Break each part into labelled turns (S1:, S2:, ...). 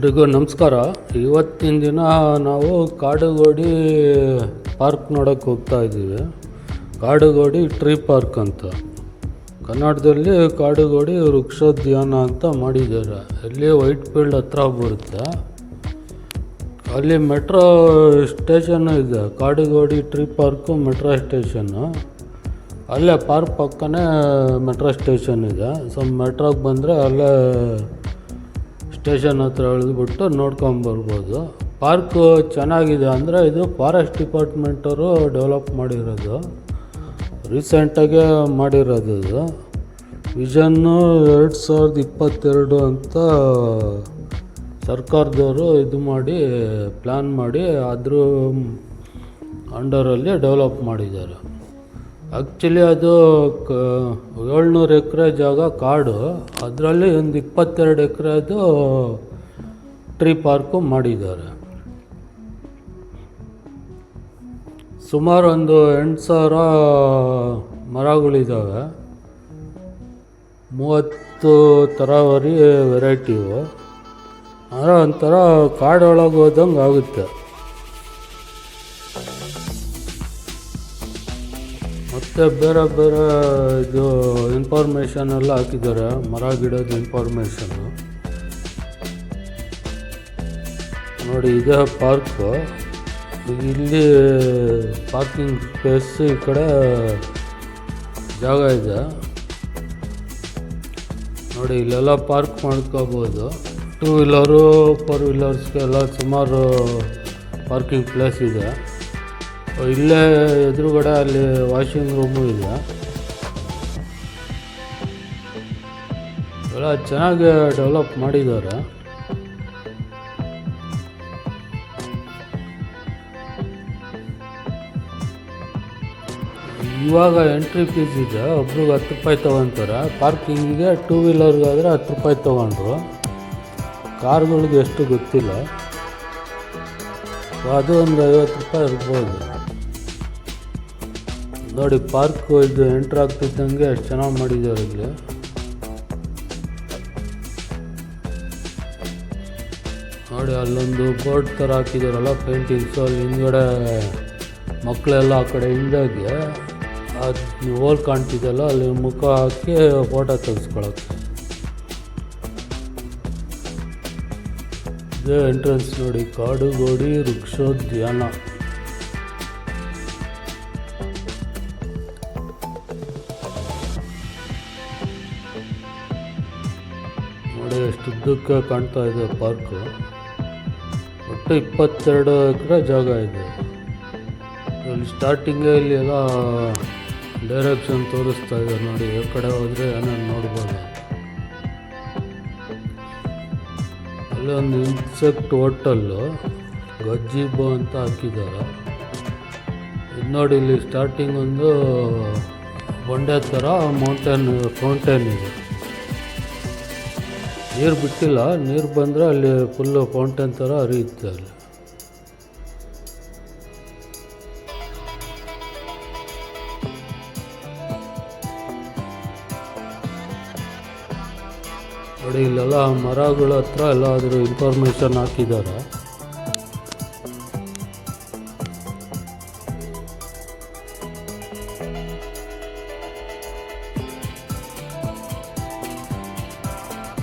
S1: ಎಲ್ರಿಗೂ ನಮಸ್ಕಾರ. ಇವತ್ತಿನ ದಿನ ನಾವು ಕಾಡುಗೋಡಿ ಪಾರ್ಕ್ ನೋಡೋಕ್ಕೆ ಹೋಗ್ತಾ ಇದ್ದೀವಿ. ಕಾಡುಗೋಡಿ ಟ್ರೀ ಪಾರ್ಕ್ ಅಂತ. ಕನ್ನಡದಲ್ಲಿ ಕಾಡುಗೋಡಿ ವೃಕ್ಷೋದ್ಯಾನ ಅಂತ ಮಾಡಿದ್ದಾರೆ. ಇಲ್ಲಿ ವೈಟ್ ಫೀಲ್ಡ್ ಹತ್ರ ಬರುತ್ತೆ. ಅಲ್ಲಿ ಮೆಟ್ರೋ ಸ್ಟೇಷನ್ನು ಇದೆ. Kadugodi tree park metro station ಅಲ್ಲೇ ಪಾರ್ಕ್ ಪಕ್ಕನೇ ಮೆಟ್ರೋ ಸ್ಟೇಷನ್ ಇದೆ. ಸೊ ಮೆಟ್ರೋಗೆ ಬಂದರೆ ಅಲ್ಲೇ ಸ್ಟೇಷನ್ ಹತ್ರ ಇಳಿದ್ಬಿಟ್ಟು ನೋಡ್ಕೊಂಬರ್ಬೋದು. ಪಾರ್ಕು ಚೆನ್ನಾಗಿದೆ ಅಂದರೆ ಇದು ಫಾರೆಸ್ಟ್ ಡಿಪಾರ್ಟ್ಮೆಂಟವರು ಡೆವಲಪ್ ಮಾಡಿರೋದು. ರೀಸೆಂಟಾಗೆ ಮಾಡಿರೋದು ಇದು. ವಿಷನ್ನು ಎರಡು ಸಾವಿರದ ಇಪ್ಪತ್ತೆರಡು ಅಂತ ಸರ್ಕಾರದವರು ಇದು ಮಾಡಿ ಪ್ಲ್ಯಾನ್ ಮಾಡಿ ಅದ್ರ ಅಂಡರಲ್ಲಿ ಡೆವಲಪ್ ಮಾಡಿದ್ದಾರೆ. ಆ್ಯಕ್ಚುಲಿ ಅದು ಕ, ಏಳ್ನೂರು ಎಕರೆ ಜಾಗ ಕಾಡು. ಅದರಲ್ಲಿ ಒಂದು ಇಪ್ಪತ್ತೆರಡು ಎಕರೆದು ಟ್ರೀ ಪಾರ್ಕು ಮಾಡಿದ್ದಾರೆ. ಸುಮಾರು ಒಂದು ಎಂಟು ಸಾವಿರ ಮರಗಳಿದ್ದಾವೆ ಮೂವತ್ತು ಥರವರಿ ವೆರೈಟಿವು ಅಂದರೆ ಒಂಥರ ಕಾಡೊಳಗೆ ಹೋದಂಗೆ ಆಗುತ್ತೆ. ಮತ್ತು ಬೇರೆ ಬೇರೆ ಇದು ಇನ್ಫಾರ್ಮೇಷನ್ ಎಲ್ಲ ಹಾಕಿದ್ದಾರೆ. ಮರ, ಗಿಡದ ಇನ್ಫಾರ್ಮೇಷನ್ನು ನೋಡಿ, ಇದೇ ಪಾರ್ಕು ಇಲ್ಲಿ ಪಾರ್ಕಿಂಗ್ ಸ್ಪೇಸ್ ಈ ಕಡೆ ಜಾಗ ಇದೆ. ನೋಡಿ, ಇಲ್ಲೆಲ್ಲ ಪಾರ್ಕ್ ಮಾಡ್ಕೋಬೋದು. ಟೂ ವೀಲರು ಫೋರ್ ವೀಲರ್ಸ್ಗೆಲ್ಲ ಸುಮಾರು ಪಾರ್ಕಿಂಗ್ ಪ್ಲೇಸ್ ಇದೆ. ಇಲ್ಲೇ ಎದುರುಗಡೆ ಅಲ್ಲಿ ವಾಷಿಂಗ್ ರೂಮು ಇಲ್ಲ. ಎಲ್ಲ ಚೆನ್ನಾಗಿ ಡೆವಲಪ್ ಮಾಡಿದ್ದಾರೆ. ಇವಾಗ ಎಂಟ್ರಿ ಫೀಸ್ ಇದೆ, ಒಬ್ರಿಗೆ ಹತ್ತು ರೂಪಾಯಿ ತೊಗೊತಾರೆ. ಪಾರ್ಕಿಂಗಿಗೆ ಟೂ ವೀಲರ್ಗಾದರೆ ಹತ್ತು ರೂಪಾಯಿ ತೊಗೊಂಡ್ರು. ಕಾರ್ಗಳಿಗೆ ಎಷ್ಟು ಗೊತ್ತಿಲ್ಲ. ಅದು ಒಂದು ಐವತ್ತು ರೂಪಾಯಿ ಇರ್ಬೋದು ನೋಡಿ ಪಾರ್ಕ್ ಇದು ಎಂಟ್ರ್ ಆಗ್ತಿದ್ದಂಗೆ ಅಷ್ಟು ಚೆನ್ನಾಗಿ ಮಾಡಿದ್ದಾರೆ ಇಲ್ಲಿ ನೋಡಿ ಅಲ್ಲೊಂದು ಬೋರ್ಡ್ ಥರ ಹಾಕಿದಾರಲ್ಲ ಪೇಂಟಿಂಗ್ಸು ಅಲ್ಲಿ ಹಿಂದ್ಗಡೆ ಮಕ್ಕಳೆಲ್ಲ ಆ ಕಡೆ ಹಿಂದಾಗೆ ಅದು ಹೋಲ್ ಕಾಣ್ತಿದ್ದಲ್ಲ ಅಲ್ಲಿ ಮುಖ ಹಾಕಿ ಫೋಟೋ ತೆಗೆಸ್ಕೊಳಕ್ಕೆ. ಇದೇ ಎಂಟ್ರೆನ್ಸ್ ನೋಡಿ, ಕಾಡುಗೋಡಿ ವೃಕ್ಷೋದ್ಯಾನ. ನೋಡಿ ಎಷ್ಟು ಉದ್ದಕ್ಕೆ ಕಾಣ್ತಾ ಇದೆ ಪಾರ್ಕು. ಒಟ್ಟು ಇಪ್ಪತ್ತೆರಡು ಎಕರೆ ಜಾಗ ಇದೆ. ಇಲ್ಲಿ ಸ್ಟಾರ್ಟಿಂಗೇ ಇಲ್ಲಿ ಎಲ್ಲ ಡೈರೆಕ್ಷನ್ ತೋರಿಸ್ತಾ ಇದೆ ನೋಡಿ. ಯಾವ ಕಡೆ ಹೋದರೆ ಏನೇನು ನೋಡ್ಬೋದು. ಅಲ್ಲಿ ಒಂದು ಇನ್ಸೆಕ್ಟ್ ಹೋಟಲ್ಲು ಗಜ್ಜಿಬೋ ಅಂತ ಹಾಕಿದ್ದಾರೆ. ಇದು ನೋಡಿ ಇಲ್ಲಿ ಸ್ಟಾರ್ಟಿಂಗ್ ಒಂದು ಬಂಡೆ ಥರ ಮೌಂಟೇನ್ ಫೌಂಟೇನ್ ಇದೆ. ನೀರು ಬಿಟ್ಟಿಲ್ಲ, ನೀರು ಬಂದರೆ ಅಲ್ಲಿ ಫುಲ್ಲು ಫೌಂಟೇನ್ ಥರ ಹರಿಯುತ್ತೆ ಅಲ್ಲಿ. ನೋಡಿ, ಇಲ್ಲೆಲ್ಲ ಮರಗಳ ಹತ್ರ ಎಲ್ಲಾದರೂ ಇನ್ಫಾರ್ಮೇಷನ್ ಹಾಕಿದ್ದಾರೆ?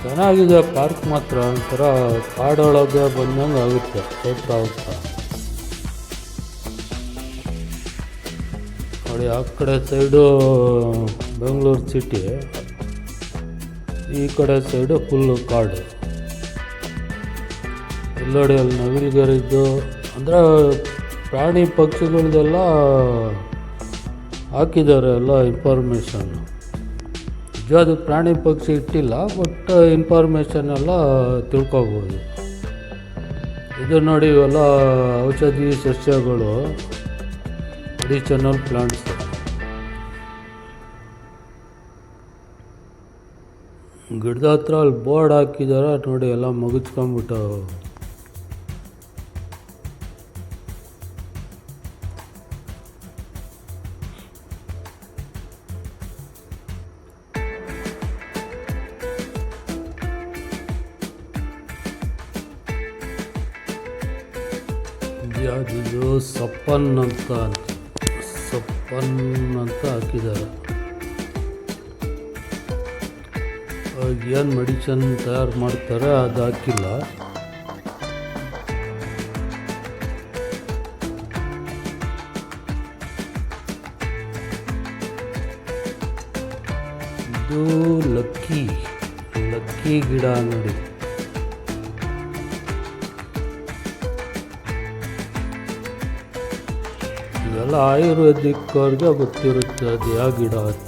S1: ಚೆನ್ನಾಗಿದೆ ಪಾರ್ಕ್ ಮಾತ್ರ, ಒಂಥರ ಕಾಡೊಳಗೆ ಬಂದಂಗೆ ಆಗುತ್ತೆ ಹೋಗ್ತಾ ಹೋಗ್ತಾ. ನೋಡಿ, ಆ ಕಡೆ ಸೈಡು ಬೆಂಗಳೂರು ಸಿಟಿ, ಈ ಕಡೆ ಸೈಡು ಫುಲ್ಲು ಕಾಡು. ಎಲ್ಲೋಡಿ ಅಲ್ಲಿ ನವಿಲುಗರಿದ್ದು ಅಂದರೆ ಪ್ರಾಣಿ ಪಕ್ಷಿಗಳದೆಲ್ಲ ಹಾಕಿದ್ದಾರೆ ಎಲ್ಲ ಇನ್ಫಾರ್ಮೇಷನ್ನು. ನಿಜವಾದ ಪ್ರಾಣಿ ಪಕ್ಷಿ ಇಟ್ಟಿಲ್ಲ ಬಟ್ ಇನ್ಫಾರ್ಮೇಷನ್ ಎಲ್ಲ ತಿಳ್ಕೊಬೋದು. ಇದು ನೋಡಿ ಇವೆಲ್ಲ ಔಷಧಿ ಸಸ್ಯಗಳು ರೀಚನಲ್ ಪ್ಲಾಂಟ್ಸ್ ಗಿಡದ ಹತ್ರ ಅಲ್ಲಿ ಬೋರ್ಡ್ ಹಾಕಿದಾರೆ, ನೋಡಿ ಎಲ್ಲ ಮುಗಿಸ್ಕೊಂಬಿಟ್ಟು ಯಾವುದಿದು ಸಪ್ಪನ್ ಅಂತ ಸಪ್ಪನ್ ಅಂತ ಹಾಕಿದ್ದಾರೆ ಏನು ಮೆಡಿಸನ್ ತಯಾರು ಮಾಡ್ತಾರೆ ಅದು ಹಾಕಿಲ್ಲ. ಇದು ಲಕ್ಕಿ ಲಕ್ಕಿ ಗಿಡ ನೋಡಿ ಇವೆಲ್ಲ ಆಯುರ್ವೇದಿಕ್ ಅವ್ರಿಗೆ ಗೊತ್ತಿರುತ್ತೆ ಅದು ಯಾವ ಗಿಡ ಅಂತ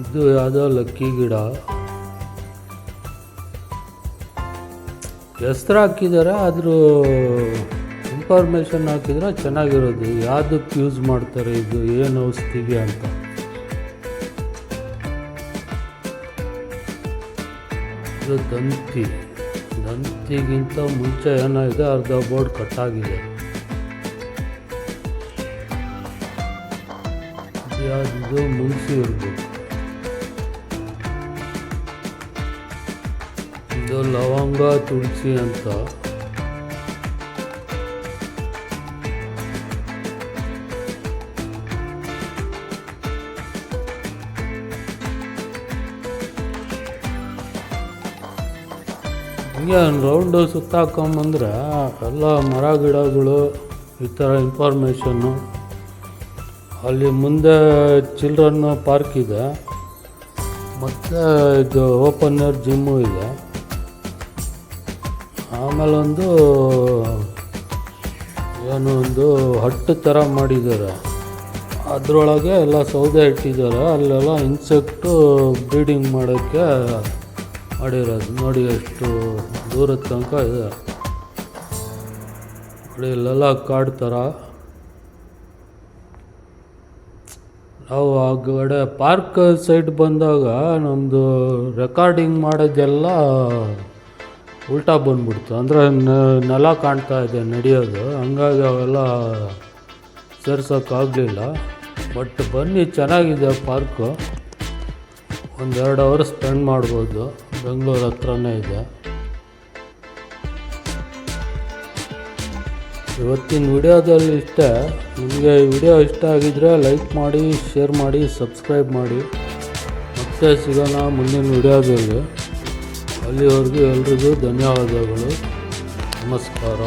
S1: ಇದು ಯಾವುದೋ ಲಕ್ಕಿ ಗಿಡ. ಹೆಸ್ರು ಹಾಕಿದ್ದಾರೆ ಆದರೂ ಇನ್ಫಾರ್ಮೇಷನ್ ಹಾಕಿದರೆ ಚೆನ್ನಾಗಿರೋದು. ಯಾವುದಕ್ಕೆ ಯೂಸ್ ಮಾಡ್ತಾರೆ ಇದು? ಏನು ಔಷಧಿಗೆ ಅಂತ. ಇದು ದಂತಿ. ದಂತಿಗಿಂತ ಮುಂಚೆ ಏನಾಗಿದೆ ಅರ್ಧ ಬೋರ್ಡ್ ಕಟ್ಟಾಗಿದೆ ಯಾವ್ದು ಮುಗಿಸಿ ಇರಬೇಕು ಇದು ಲವಂಗ, ತುಳಸಿ ಅಂತ. ಹಿಂಗೆ ರೌಂಡು ಸುತ್ತಾಕೊಂಬಂದ್ರೆ ಎಲ್ಲ ಮರ ಗಿಡಗಳು ಈ ಥರ ಇನ್ಫಾರ್ಮೇಷನ್ನು ಅಲ್ಲಿ ಮುಂದೆ ಚಿಲ್ಡ್ರನ್ ಪಾರ್ಕ್ ಇದೆ. ಮತ್ತು ಇದು ಓಪನ್ ಏರ್ ಜಿಮ್ಮು ಇದೆ. ಆಮೇಲೆ ಒಂದು ಏನೋ ಒಂದು ಹಟ್ಟು ಥರ ಮಾಡಿದ್ದಾರೆ. ಅದರೊಳಗೆ ಎಲ್ಲ ಸೌದೆ ಇಟ್ಟಿದ್ದಾರೆ. ಅಲ್ಲೆಲ್ಲ ಇನ್ಸೆಕ್ಟು ಬ್ರೀಡಿಂಗ್ ಮಾಡೋಕ್ಕೆ ಮಾಡಿರೋದು. ನೋಡಿ ಎಷ್ಟು ದೂರದ ತನಕ ಇದೆ. ಇಲ್ಲೆಲ್ಲ ಕಾಡು ನಾವು ಆ ಕಡೆ ಪಾರ್ಕ್ ಸೈಡ್ ಬಂದಾಗ ನಮ್ಮದು ರೆಕಾರ್ಡಿಂಗ್ ಮಾಡೋದೆಲ್ಲ ಉಲ್ಟಾ ಬಂದ್ಬಿಡ್ತು. ಅಂದರೆ ನೆಲ ಕಾಣ್ತಾ ಇದೆ ನಡೆಯೋದು. ಹಂಗಾಗಿ ಅವೆಲ್ಲ ಸೇರ್ಸೋಕ್ಕಾಗಲಿಲ್ಲ ಬಟ್ ಬನ್ನಿ, ಚೆನ್ನಾಗಿದೆ ಪಾರ್ಕು ಒಂದೆರಡು ಅವರ್ ಸ್ಪೆಂಡ್ ಮಾಡ್ಬೋದು. ಬೆಂಗಳೂರು ಹತ್ರನೇ ಇದೆ. ಇವತ್ತಿನ ವಿಡಿಯೋದಲ್ಲಿ ಇಷ್ಟ, ನಿಮಗೆ ವಿಡಿಯೋ ಇಷ್ಟ ಆಗಿದ್ರೆ ಲೈಕ್ ಮಾಡಿ ಶೇರ್ ಮಾಡಿ ಸಬ್ಸ್ಕ್ರೈಬ್ ಮಾಡಿ. ಮತ್ತೆ ಸಿಗೋಣ ಮುಂದಿನ ವಿಡಿಯೋದಲ್ಲಿ. ಅಲ್ಲಿವರೆಗೂ ಎಲ್ರಿಗೂ ಧನ್ಯವಾದಗಳು. ನಮಸ್ಕಾರ.